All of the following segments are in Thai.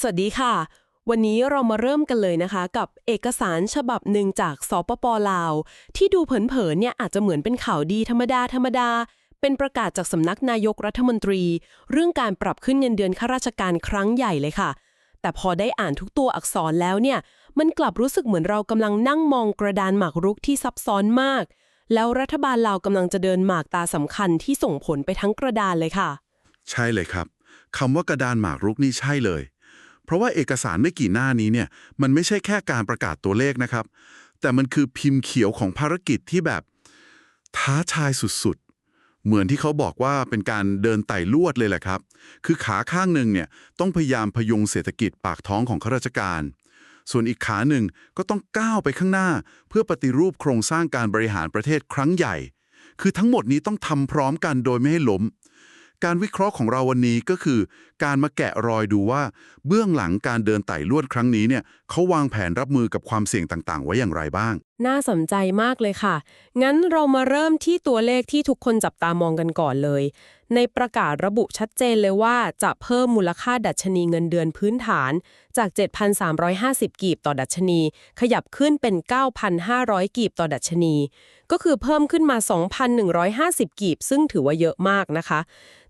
สวัสดีค่ะ วันนี้เรามาเริ่มกันเลยนะคะ กับเอกสารฉบับหนึ่งจากสปปลาว ที่ดูเผินๆเนี่ยอาจจะเหมือนเป็นข่าวดีธรรมดาธรรมดา เป็นประกาศจากสำนักนายกรัฐมนตรี เรื่องการปรับขึ้นเงินเดือนข้าราชการครั้งใหญ่เลยค่ะ แต่พอได้อ่านทุกตัวอักษรแล้วเนี่ยมันกลับรู้สึกเหมือนเรากำลังนั่งมองกระดานหมากรุกที่ซับซ้อนมาก แล้วรัฐบาลลาวกำลังจะเดินหมากตาสำคัญที่ส่งผลไปทั้งกระดานเลยค่ะ ใช่เลยครับคำว่ากระดานหมากรุกนี่ใช่เลย เพราะว่าเอกสารไม่กี่หน้านี้เนี่ยมันไม่ใช่แค่การประกาศตัวเลขนะครับ แต่มันคือพิมพ์เขียวของภารกิจที่แบบ ท้าทายสุดๆ เหมือนที่เขาบอกว่าเป็นการเดินไต่ลวดเลยแหละครับ คือขาข้างหนึ่งเนี่ยต้องพยายามพยุงเศรษฐกิจปากท้องของข้าราชการ ส่วนอีกขาหนึ่งก็ต้องก้าวไปข้างหน้า เพื่อปฏิรูปโครงสร้างการบริหารประเทศครั้งใหญ่ คือทั้งหมดนี้ต้องทำพร้อมกันโดยไม่ให้ล้ม การวิเคราะห์ของเราวันนี้ก็คือ การมาแกะรอยดูว่า เบื้องหลังการเดินไต่ลวดครั้งนี้เนี่ยเขาวางแผนรับมือกับความเสี่ยงต่างๆ ไว้อย่างไรบ้าง น่าสนใจมากเลยค่ะ งั้นเรามาเริ่มที่ตัวเลขที่ทุกคนจับตามองกันก่อนเลย ในประกาศระบุชัดเจนเลยว่าจะเพิ่มมูลค่าดัชนีเงินเดือนพื้นฐาน จาก 7,350 กีบต่อดัชนี ขยับขึ้นเป็น 9,500 กีบต่อดัชนี ก็คือเพิ่มขึ้นมา 2,150 กีบ ซึ่งถือว่าเยอะมากนะคะ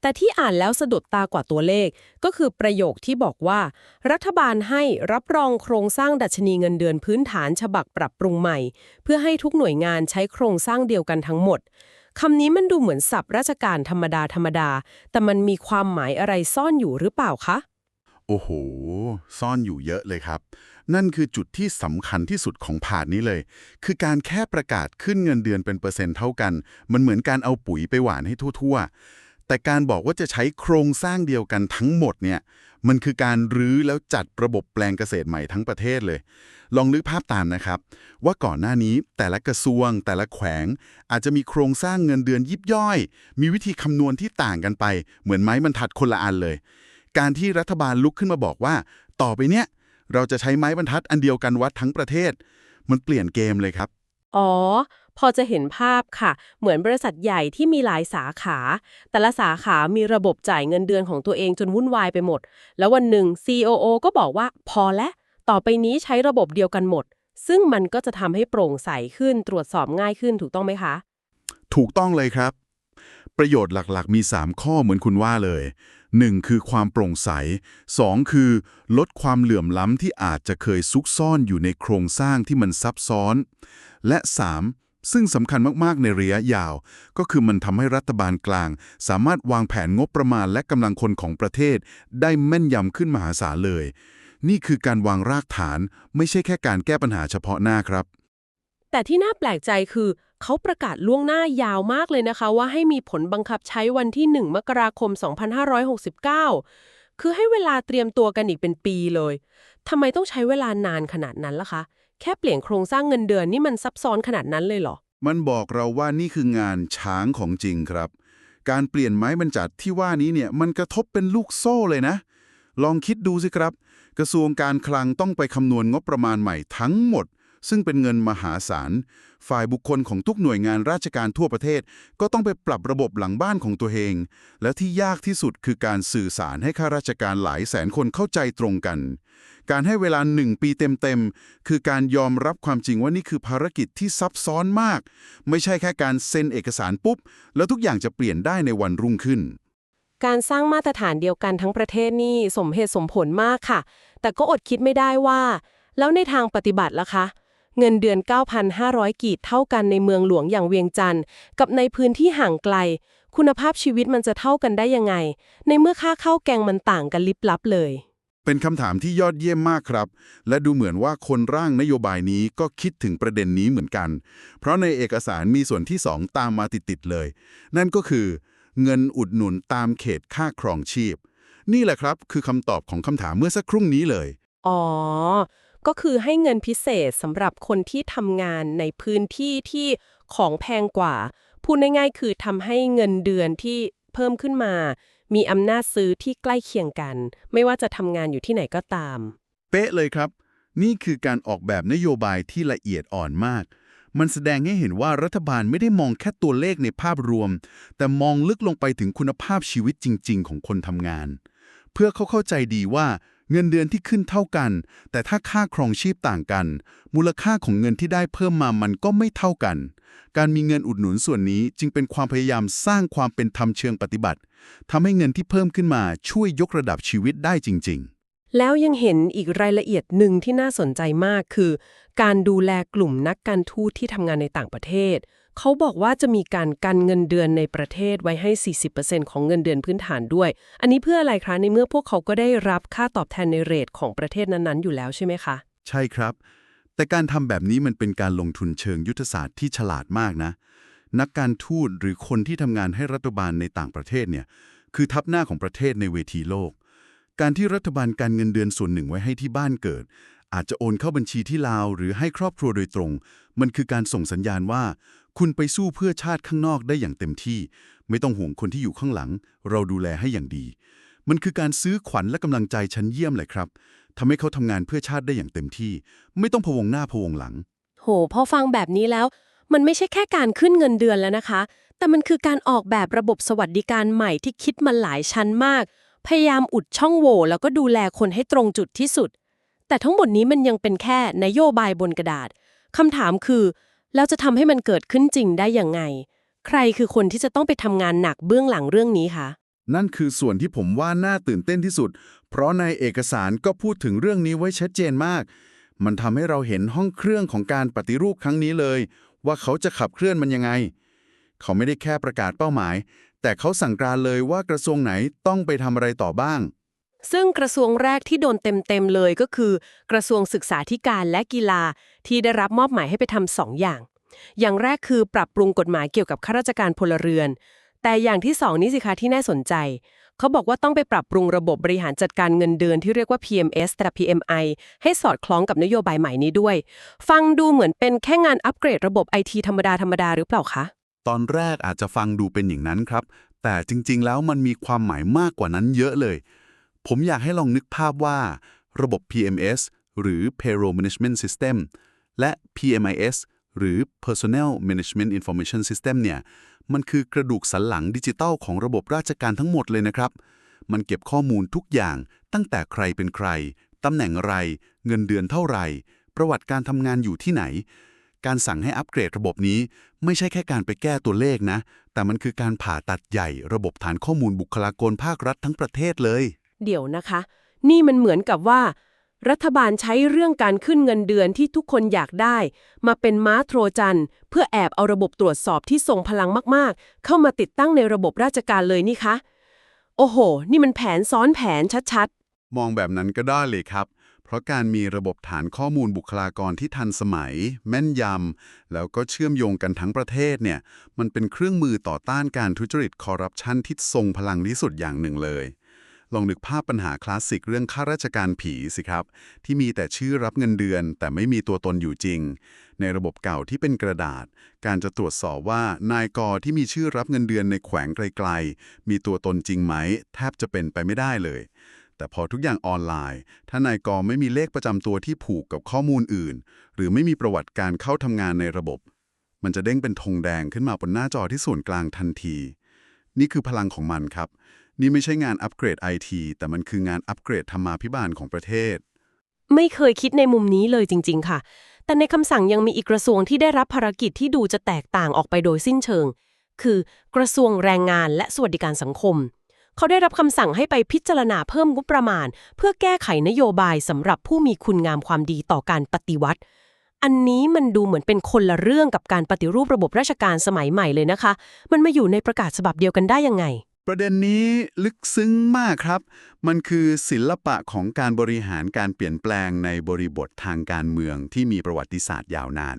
แต่ที่อ่านแล้วสะดุดตากว่าตัวเลข ก็คือประโยคที่บอกว่า รัฐบาลให้รับรองโครงสร้างดัชนีเงินเดือนพื้นฐานฉบับปรับปรุงใหม่ เพื่อให้ทุกหน่วยงานใช้โครงสร้างเดียวกันทั้งหมด คำนี้มันดูเหมือนศัพท์ราชการธรรมดาธรรมดา แต่มันมีความหมายอะไรซ่อนอยู่หรือเปล่าคะ โอ้โห ซ่อนอยู่เยอะเลยครับ นั่นคือจุดที่สำคัญที่สุดของผ่านนี้เลย คือการแค่ประกาศขึ้นเงินเดือนเป็นเปอร์เซ็นต์เท่ากัน มันเหมือนการเอาปุ๋ยไปหว่านให้ทั่ว ๆ แต่การบอกว่าจะใช้โครงสร้างเดียวกันทั้งหมดเนี่ย มันคือการรื้อแล้วจัดระบบแปลงเกษตรใหม่ทั้งประเทศเลย ลองนึกภาพตามนะครับ ว่าก่อนหน้านี้แต่ละกระทรวง แต่ละแขวง อาจจะมีโครงสร้างเงินเดือนยิบย่อย มีวิธีคำนวณที่ต่างกันไป เหมือนไม้บรรทัดคนละอันเลย การที่รัฐบาลลุกขึ้นมาบอกว่า ต่อไปเนี้ยเราจะใช้ไม้บรรทัดอันเดียวกันวัดทั้งประเทศ มันเปลี่ยนเกมเลยครับ อ๋อ พอจะเห็นภาพค่ะ เหมือนบริษัทใหญ่ที่มีหลายสาขา แต่ละสาขามีระบบจ่ายเงินเดือนของตัวเองจนวุ่นวายไปหมด แล้ววันหนึ่ง COO ก็บอกว่าพอแล้วต่อไปนี้ใช้ระบบเดียวกันหมด ซึ่งมันก็จะทำให้โปร่งใสขึ้นตรวจสอบง่ายขึ้นถูกต้องไหมคะ ถูกต้องเลยครับ ประโยชน์หลักๆ มี 3 ข้อเหมือนคุณว่าเลย 1. คือความโปร่งใส 2. คือ ลดความเหลื่อมล้ำที่อาจจะเคยซุกซ่อนอยู่ในโครงสร้างที่มันซับซ้อน และ 3. ซึ่งสำคัญมากๆในระยะยาว ก็คือมันทำให้รัฐบาลกลาง สามารถวางแผนงบประมาณและกำลังคนของประเทศ ได้แม่นยำขึ้นมหาศาลเลย นี่คือการวางรากฐาน ไม่ใช่แค่การแก้ปัญหาเฉพาะหน้าครับ แต่ที่น่าแปลกใจคือ เขาประกาศล่วงหน้ายาวมากเลยนะคะ ว่าให้มีผลบังคับใช้วันที่ 1 มกราคม 2569 คือให้เวลาเตรียมตัวกันอีกเป็นปีเลยทำไมต้องใช้เวลานานขนาดนั้นล่ะคะ แค่เปลี่ยนโครงสร้างเงินเดือนนี่มันซับซ้อนขนาดนั้นเลยเหรอ มันบอกเราว่านี่คืองานช้างของจริงครับ การเปลี่ยนไม้บรรจัดที่ว่านี้เนี่ยมันกระทบเป็นลูกโซ่เลยนะ ลองคิดดูสิครับ กระทรวงการคลังต้องไปคำนวณงบประมาณใหม่ทั้งหมด ซึ่งเป็นเงินมหาศาล ฝ่ายบุคคลของทุกหน่วยงานราชการทั่วประเทศ ก็ต้องไปปรับระบบหลังบ้านของตัวเอง และที่ยากที่สุดคือการสื่อสารให้ข้าราชการหลายแสนคนเข้าใจตรงกัน การให้เวลาหนึ่งปีเต็มๆ คือการยอมรับความจริงว่านี่คือภารกิจที่ซับซ้อนมาก ไม่ใช่แค่การเซ็นเอกสารปุ๊บ แล้วทุกอย่างจะเปลี่ยนได้ในวันรุ่งขึ้นการสร้างมาตรฐานเดียวกันทั้งประเทศนี่สมเหตุสมผลมากค่ะ แต่ก็อดคิดไม่ได้ว่า แล้วในทางปฏิบัติล่ะคะ เงินเดือน 9,500 กีดเท่ากันในเมืองหลวงอย่างเวียงจันทร์กับในพื้นที่ห่างไกล คุณภาพชีวิตมันจะเท่ากันได้ยังไง ในเมื่อค่าข้าวแกงมันต่างกันลิบลับเลย เป็นคำถามที่ยอดเยี่ยมมากครับ และดูเหมือนว่าคนร่างนโยบายนี้ก็คิดถึงประเด็นนี้เหมือนกัน เพราะในเอกสารมีส่วนที่2ตามมาติดๆเลย นั่นก็คือเงินอุดหนุนตามเขตค่าครองชีพ นี่แหละครับคือคำตอบของคำถามเมื่อสักครู่นี้เลย อ๋อ ก็คือให้เงินพิเศษสำหรับคนที่ทำงานในพื้นที่ที่ของแพงกว่า พูดง่ายๆ คือทำให้เงินเดือนที่เพิ่มขึ้นมา มีอำนาจซื้อที่ใกล้เคียงกัน ไม่ว่าจะทำงานอยู่ที่ไหนก็ตาม เป๊ะเลยครับ นี่คือการออกแบบนโยบายที่ละเอียดอ่อนมาก มันแสดงให้เห็นว่ารัฐบาลไม่ได้มองแค่ตัวเลขในภาพรวม แต่มองลึกลงไปถึงคุณภาพชีวิตจริง ๆ ของคนทำงาน เพื่อเขาเข้าใจดีว่า เงินเดือนที่ขึ้นเท่ากัน แต่ถ้าค่าครองชีพต่างกัน มูลค่าของเงินที่ได้เพิ่มมามันก็ไม่เท่ากัน การมีเงินอุดหนุนส่วนนี้จึงเป็นความพยายามสร้างความเป็นธรรมเชิงปฏิบัติทำให้เงินที่เพิ่มขึ้นมาช่วยยกระดับชีวิตได้จริง ๆแล้วยังเห็นอีกรายละเอียดหนึ่งที่น่าสนใจมากคือ การดูแลกลุ่มนักการทูตที่ทำงานในต่างประเทศ เขาบอกว่าจะมีการกันเงินเดือนในประเทศไว้ให้ 40%ของเงินเดือนพื้นฐานด้วย อันนี้เพื่ออะไรคะในเมื่อพวกเขาก็ได้รับค่าตอบแทนในเรทของประเทศนั้นๆ อยู่แล้วใช่ไหมคะ ใช่ครับ แต่การทำแบบนี้มันเป็นการลงทุนเชิงยุทธศาสตร์ที่ฉลาดมากนะ นักการทูตหรือคนที่ทำงานให้รัฐบาลในต่างประเทศเนี่ยคือทัพหน้าของประเทศในเวทีโลก การที่รัฐบาลการเงินเดือนส่วนหนึ่งไว้ให้ที่บ้านเกิด อาจจะโอนเข้าบัญชีที่ลาว หรือให้ครอบครัวโดยตรง มันคือการส่งสัญญาณว่า คุณไปสู้เพื่อชาติข้างนอกได้อย่างเต็มที่ ไม่ต้องห่วงคนที่อยู่ข้างหลัง เราดูแลให้อย่างดี มันคือการซื้อขวัญและกำลังใจชั้นเยี่ยมเลยครับทำให้เขาทำงานเพื่อชาติได้อย่างเต็มที่ ไม่ต้องพวงหน้าพวงหลัง โห พอฟังแบบนี้แล้ว มันไม่ใช่แค่การขึ้นเงินเดือนแล้วนะคะ แต่มันคือการออกแบบระบบสวัสดิการใหม่ที่คิดมาหลายชั้นมาก พยายามอุดช่องโหว่แล้วก็ดูแลคนให้ตรงจุดที่สุด แต่ทั้งหมดนี้มันยังเป็นแค่นโยบายบนกระดาษคำถามคือ แล้วจะทำให้มันเกิดขึ้นจริงได้ยังไง ใครคือคนที่จะต้องไปทำงานหนักเบื้องหลังเรื่องนี้คะ นั่นคือส่วนที่ผมว่าน่าตื่นเต้นที่สุด เพราะในเอกสารก็พูดถึงเรื่องนี้ไว้ชัดเจนมาก มันทำให้เราเห็นห้องเครื่องของการปฏิรูปครั้งนี้เลย ว่าเขาจะขับเคลื่อนมันยังไง เขาไม่ได้แค่ประกาศเป้าหมาย แต่เขาสั่งการเลยว่ากระทรวงไหนต้องไปทำอะไรต่อบ้าง ซึ่งกระทรวงแรกที่โดนเต็มๆเลยก็คือ กระทรวงศึกษาธิการและกีฬาที่ได้รับมอบหมายให้ไปทำสองอย่าง อย่างแรกคือปรับปรุงกฎหมายเกี่ยวกับข้าราชการพลเรือน แต่อย่างที่สองนี่สิคะที่น่าสนใจ เขาบอกว่าต้องไปปรับปรุงระบบบริหารจัดการเงินเดือนที่เรียกว่า PMS แต่ PMI ให้สอดคล้องกับนโยบายใหม่นี้ด้วย ฟังดูเหมือนเป็นแค่งานอัปเกรดระบบไอทีธรรมดาธรรมดาหรือเปล่าคะตอนแรกอาจจะฟังดูเป็นอย่างนั้นครับ แต่จริงๆ แล้วมันมีความหมายมากกว่านั้นเยอะเลย ผมอยากให้ลองนึกภาพว่า ระบบ PMS หรือ Payroll Management System และ PMIS หรือ Personnel Management Information System เนี่ย มันคือกระดูกสันหลังดิจิตัลของระบบราชการทั้งหมดเลยนะครับ มันเก็บข้อมูลทุกอย่างตั้งแต่ใครเป็นใคร ตำแหน่งอะไร เงินเดือนเท่าไหร่ ประวัติการทำงานอยู่ที่ไหน การสั่งให้อัปเกรดระบบนี้ ไม่ใช่แค่การไปแก้ตัวเลขนะ แต่มันคือการผ่าตัดใหญ่ระบบฐานข้อมูลบุคลากรภาครัฐทั้งประเทศเลย เดี๋ยวนะคะ นี่มันเหมือนกับว่า รัฐบาลใช้เรื่องการขึ้นเงินเดือนที่ทุกคนอยากได้ มาเป็นม้าโทรจัน เพื่อแอบเอาระบบตรวจสอบที่ทรงพลังมากๆ เข้ามาติดตั้งในระบบราชการเลยนี่คะ โอ้โห นี่มันแผนซ้อนแผนชัดๆ มองแบบนั้นก็ได้เลยครับเพราะการมีระบบฐานข้อมูลบุคลากรที่ทันสมัย แม่นยำ แล้วก็เชื่อมโยงกันทั้งประเทศเนี่ย มันเป็นเครื่องมือต่อต้านการทุจริตคอร์รัปชันที่ทรงพลังที่สุดอย่างหนึ่งเลย ลองนึกภาพปัญหาคลาสสิกเรื่องข้าราชการผีสิครับ ที่มีแต่ชื่อรับเงินเดือน แต่ไม่มีตัวตนอยู่จริง ในระบบเก่าที่เป็นกระดาษ การจะตรวจสอบว่านายกที่มีชื่อรับเงินเดือนในแขวงไกลๆ มีตัวตนจริงไหม แทบจะเป็นไปไม่ได้เลย แต่พอทุกอย่างออนไลน์ ถ้านายกไม่มีเลขประจำตัวที่ผูกกับข้อมูลอื่น หรือไม่มีประวัติการเข้าทำงานในระบบ มันจะเด้งเป็นธงแดงขึ้นมาบนหน้าจอที่ส่วนกลางทันที นี่คือพลังของมันครับ นี่ไม่ใช่งานอัปเกรดไอทีแต่มันคืองานอัปเกรดธรรมาภิบาลของประเทศ ไม่เคยคิดในมุมนี้เลยจริง ๆ ค่ะ แต่ในคำสั่งยังมีอีกกระทรวงที่ได้รับภารกิจที่ดูจะแตกต่างออกไปโดยสิ้นเชิง คือกระทรวงแรงงานและสวัสดิการสังคม เขาได้รับคำสั่งให้ไปพิจารณาเพิ่มงบประมาณ เพื่อแก้ไขนโยบายสำหรับผู้มีคุณงามความดีต่อการปฏิวัติอันนี้มันดูเหมือนเป็นคนละเรื่องกับการปฏิรูประบบราชการสมัยใหม่เลยนะคะ มันมาอยู่ในประกาศฉบับเดียวกันได้ยังไง ประเด็นนี้ลึกซึ้งมากครับ มันคือศิลปะของการบริหารการเปลี่ยนแปลงในบริบททางการเมืองที่มีประวัติศาสตร์ยาวนาน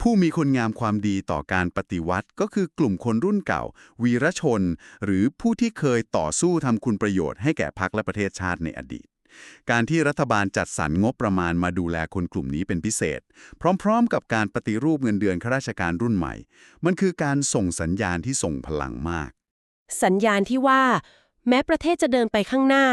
ผู้มีคุณงามความดีต่อการปฏิวัติ ก็คือกลุ่มคนรุ่นเก่า วีรชน หรือผู้ที่เคยต่อสู้ทำคุณประโยชน์ให้แก่พรรคและประเทศชาติในอดีต การที่รัฐบาลจัดสรรงบประมาณมาดูแลคนกลุ่มนี้เป็นพิเศษ พร้อม ๆ กับการปฏิรูปเงินเดือนข้าราชการรุ่นใหม่ มันคือการส่งสัญญาณที่ส่งพลังมาก สัญญาณที่ว่า แม้ประเทศจะเดินไปข้างหน้า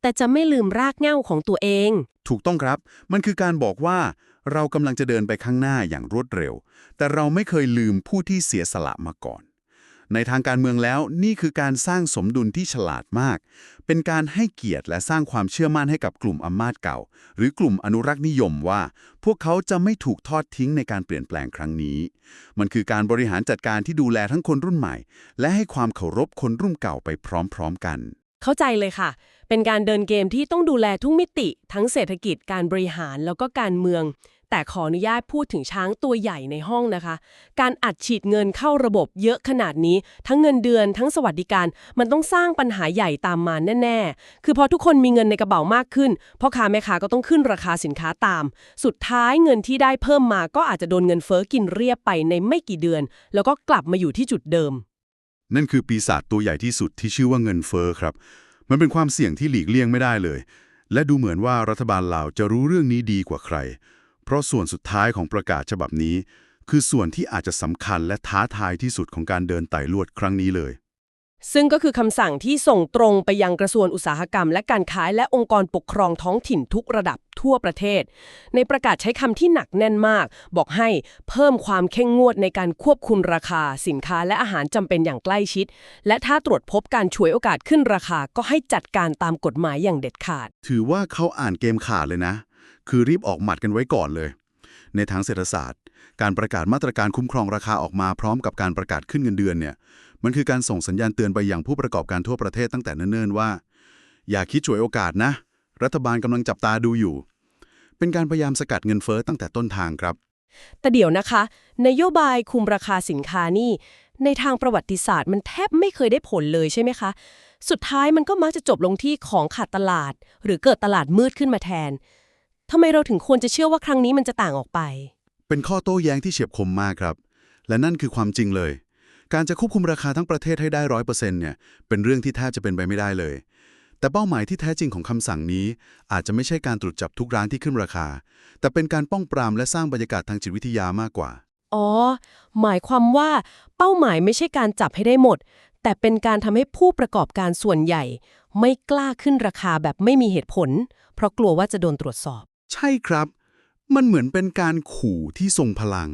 แต่จะไม่ลืมรากเหง้าของตัวเอง ถูกต้องครับ มันคือการบอกว่า เรากำลังจะเดินไปข้างหน้าอย่างรวดเร็ว แต่เราไม่เคยลืมผู้ที่เสียสละมาก่อน ในทางการเมืองแล้วนี่คือการสร้างสมดุลที่ฉลาดมาก เป็นการให้เกียรติและสร้างความเชื่อมั่นให้กับกลุ่มอำนาจเก่า หรือกลุ่มอนุรักษ์นิยมว่า พวกเขาจะไม่ถูกทอดทิ้งในการเปลี่ยนแปลงครั้งนี้ มันคือการบริหารจัดการที่ดูแลทั้งคนรุ่นใหม่ และให้ความเคารพคนรุ่นเก่าไปพร้อมๆกัน เข้าใจเลยค่ะ เป็นการเดินเกมที่ต้องดูแลทุกมิติ ทั้งเศรษฐกิจการบริหารแล้วก็การเมือง แต่ขออนุญาตพูดถึงช้างตัวใหญ่ในห้องนะคะ การอัดฉีดเงินเข้าระบบเยอะขนาดนี้ ทั้งเงินเดือนทั้งสวัสดิการ มันต้องสร้างปัญหาใหญ่ตามมาแน่ ๆ คือพอทุกคนมีเงินในกระเป๋ามากขึ้นพ่อค้าแม่ค้าก็ต้องขึ้นราคาสินค้าตาม สุดท้ายเงินที่ได้เพิ่มมาก็อาจจะโดนเงินเฟ้อกินเรียบไปในไม่กี่เดือน แล้วก็กลับมาอยู่ที่จุดเดิม นั่นคือปีศาจตัวใหญ่ที่สุดที่ชื่อว่าเงินเฟ้อครับ มันเป็นความเสี่ยงที่หลีกเลี่ยงไม่ได้เลย และดูเหมือนว่ารัฐบาลลาวจะรู้เรื่องนี้ดีกว่าใคร เพราะส่วนสุดท้ายของประกาศฉบับนี้ คือส่วนที่อาจจะสำคัญและท้าทายที่สุดของการเดินไต่ลวดครั้งนี้เลย ซึ่งก็คือคำสั่งที่ส่งตรงไปยังกระทรวงอุตสาหกรรม และการค้าและองค์กรปกครองท้องถิ่นทุกระดับทั่วประเทศ ในประกาศใช้คำที่หนักแน่นมาก บอกให้เพิ่มความเข้มงวดในการควบคุมราคา สินค้าและอาหารจำเป็นอย่างใกล้ชิด และถ้าตรวจพบการฉวยโอกาสขึ้นราคาก็ให้จัดการตามกฎหมายอย่างเด็ดขาด ถือว่าเขาอ่านเกมขาดเลยนะ คือรีบออกหมัดกันไว้ก่อนเลย ในทางเศรษฐศาสตร์ การประกาศมาตรการคุ้มครองราคาออกมาพร้อมกับการประกาศขึ้นเงินเดือนเนี่ยมันคือการส่งสัญญาณเตือนไปยังผู้ประกอบการทั่วประเทศตั้งแต่เนิ่นๆว่า อย่าคิดฉวยโอกาสนะ รัฐบาลกำลังจับตาดูอยู่ เป็นการพยายามสกัดเงินเฟ้อตั้งแต่ต้นทางครับ แต่เดี๋ยวนะคะ นโยบายคุมราคาสินค้านี่ ในทางประวัติศาสตร์ มันแทบไม่เคยได้ผลเลยใช่ไหมคะ สุดท้ายมันก็มักจะจบลงที่ของขาดตลาด หรือเกิดตลาดมืดขึ้นมาแทน ทำไมเราถึงควรจะเชื่อว่าครั้งนี้มันจะต่างออกไป เป็นข้อโต้แย้งที่เฉียบคมมากครับ และนั่นคือความจริงเลย การจะควบคุมราคาทั้งประเทศให้ได้ร้อยเปอร์เซ็นต์เนี่ยเป็นเรื่องที่แทบจะเป็นไปไม่ได้เลย แต่เป้าหมายที่แท้จริงของคำสั่งนี้ อาจจะไม่ใช่การตรวจจับทุกร้านที่ขึ้นราคา แต่เป็นการป้องปรามและสร้างบรรยากาศทางจิตวิทยามากกว่า อ๋อ หมายความว่าเป้าหมายไม่ใช่การจับให้ได้หมด แต่เป็นการทำให้ผู้ประกอบการส่วนใหญ่ ไม่กล้าขึ้นราคาแบบไม่มีเหตุผล เพราะกลัวว่าจะโดนตรวจสอบ ใช่ครับ มันเหมือนเป็นการขู่ที่ทรงพลัง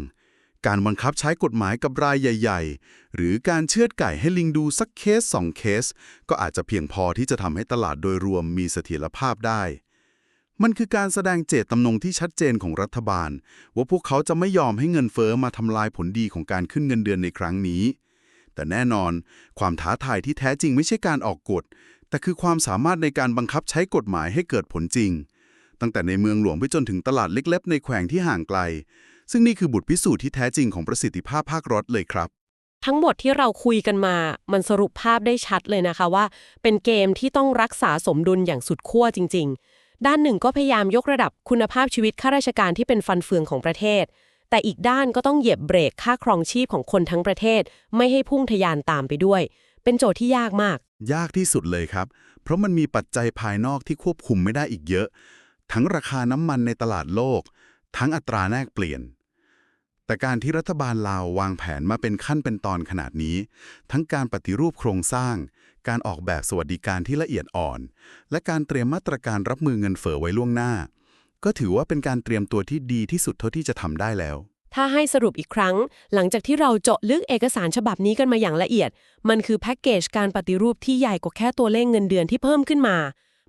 การบังคับใช้กฎหมายกับรายใหญ่ ๆ หรือการเชือดไก่ให้ลิงดูสักเคสสองเคส ก็อาจจะเพียงพอที่จะทำให้ตลาดโดยรวมมีเสถียรภาพได้ มันคือการแสดงเจตจำนงที่ชัดเจนของรัฐบาล ว่าพวกเขาจะไม่ยอมให้เงินเฟอ้อมาทำลายผลดีของการขึ้นเงินเดือนในครั้งนี้ แต่แน่นอน ความท้าทายที่แท้จริงไม่ใช่การออกกฎแต่คือความสามารถในการบังคับใช้กฎหมายให้เกิดผลจริง ตั้งแต่ในเมืองหลวงไปจนถึงตลาดเล็ก ๆ ในแขวงที่ห่างไกล ซึ่งนี่คือบทพิสูจน์ที่แท้จริงของประสิทธิภาพภาครัฐเลยครับ ทั้งหมดที่เราคุยกันมา มันสรุปภาพได้ชัดเลยนะคะว่า เป็นเกมที่ต้องรักษาสมดุลอย่างสุดขั้วจริง ๆ ด้านหนึ่งก็พยายามยกระดับคุณภาพชีวิตข้าราชการที่เป็นฟันเฟืองของประเทศ แต่อีกด้านก็ต้องเหยียบเบรกค่าครองชีพของคนทั้งประเทศ ไม่ให้พุ่งทะยานตามไปด้วย เป็นโจทย์ที่ยากมาก ยากที่สุดเลยครับ เพราะมันมีปัจจัยภายนอกที่ควบคุมไม่ได้อีกเยอะ ทั้งราคาน้ำมันในตลาดโลก ทั้งอัตราแลกเปลี่ยน แต่การที่รัฐบาลลาววางแผนมาเป็นขั้นเป็นตอนขนาดนี้ ทั้งการปฏิรูปโครงสร้าง การออกแบบสวัสดิการที่ละเอียดอ่อน และการเตรียมมาตรการรับมือเงินเฟ้อไว้ล่วงหน้า ก็ถือว่าเป็นการเตรียมตัวที่ดีที่สุดเท่าที่จะทำได้แล้วถ้าให้สรุปอีกครั้ง หลังจากที่เราเจาะลึกเอกสารฉบับนี้กันมาอย่างละเอียด มันคือแพ็กเกจการปฏิรูปที่ใหญ่กว่าแค่ตัวเลขเงินเดือนที่เพิ่มขึ้นมา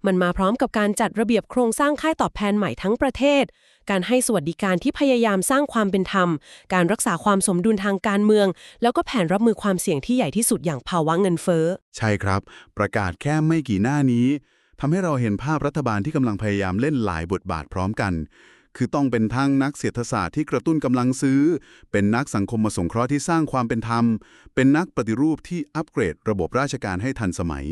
มันมาพร้อมกับการจัดระเบียบโครงสร้างค่ายตอบแทนใหม่ทั้งประเทศ การให้สวัสดิการที่พยายามสร้างความเป็นธรรม การรักษาความสมดุลทางการเมือง แล้วก็แผนรับมือความเสี่ยงที่ใหญ่ที่สุดอย่างภาวะเงินเฟ้อ ใช่ครับ ประกาศแค่ไม่กี่หน้านี้ทำให้เราเห็นภาพรัฐบาลที่กำลังพยายามเล่นหลายบทบาทพร้อมกัน คือต้องเป็นทั้งนักเศรษฐศาสตร์ที่กระตุ้นกำลังซื้อ เป็นนักสังคมมาสงเคราะห์ที่สร้างความเป็นธรรม เป็นนักปฏิรูปที่อัปเกรดระบบราชการให้ทันสมัย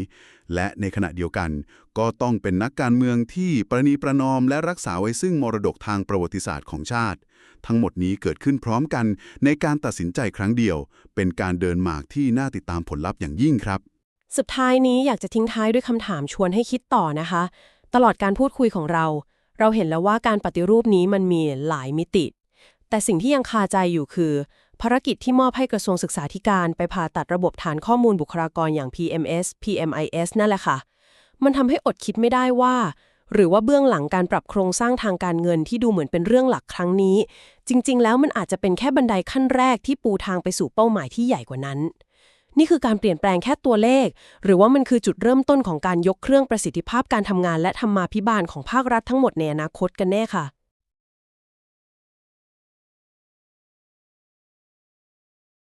และในขณะเดียวกัน ก็ต้องเป็นนักการเมืองที่ประนีประนอม และรักษาไว้ซึ่งมรดกทางประวัติศาสตร์ของชาติ ทั้งหมดนี้เกิดขึ้นพร้อมกันในการตัดสินใจครั้งเดียว เป็นการเดินหมากที่น่าติดตามผลลัพธ์อย่างยิ่งครับ สุดท้ายนี้อยากจะทิ้งท้ายด้วยคำถามชวนให้คิดต่อนะคะ ตลอดการพูดคุยของเรา เราเห็นแล้วว่าการปฏิรูปนี้มันมีหลายมิติ แต่สิ่งที่ยังคาใจอยู่คือ ภารกิจที่มอบให้กระทรวงศึกษาธิการไปผ่าตัดระบบฐานข้อมูลบุคลากรอย่าง PMS PMIS นั่นแหละค่ะ มันทำให้อดคิดไม่ได้ว่า หรือว่าเบื้องหลังการปรับโครงสร้างทางการเงินที่ดูเหมือนเป็นเรื่องหลักครั้งนี้ จริง ๆ แล้วมันอาจจะเป็นแค่บันไดขั้นแรกที่ปูทางไปสู่เป้าหมายที่ใหญ่กว่านั้น นี่คือการเปลี่ยนแปลงแค่ตัวเลข หรือว่ามันคือจุดเริ่มต้นของการยกเครื่องประสิทธิภาพการทำงานและธรรมาภิบาลของภาครัฐทั้งหมดในอนาคตกันแน่ค่ะ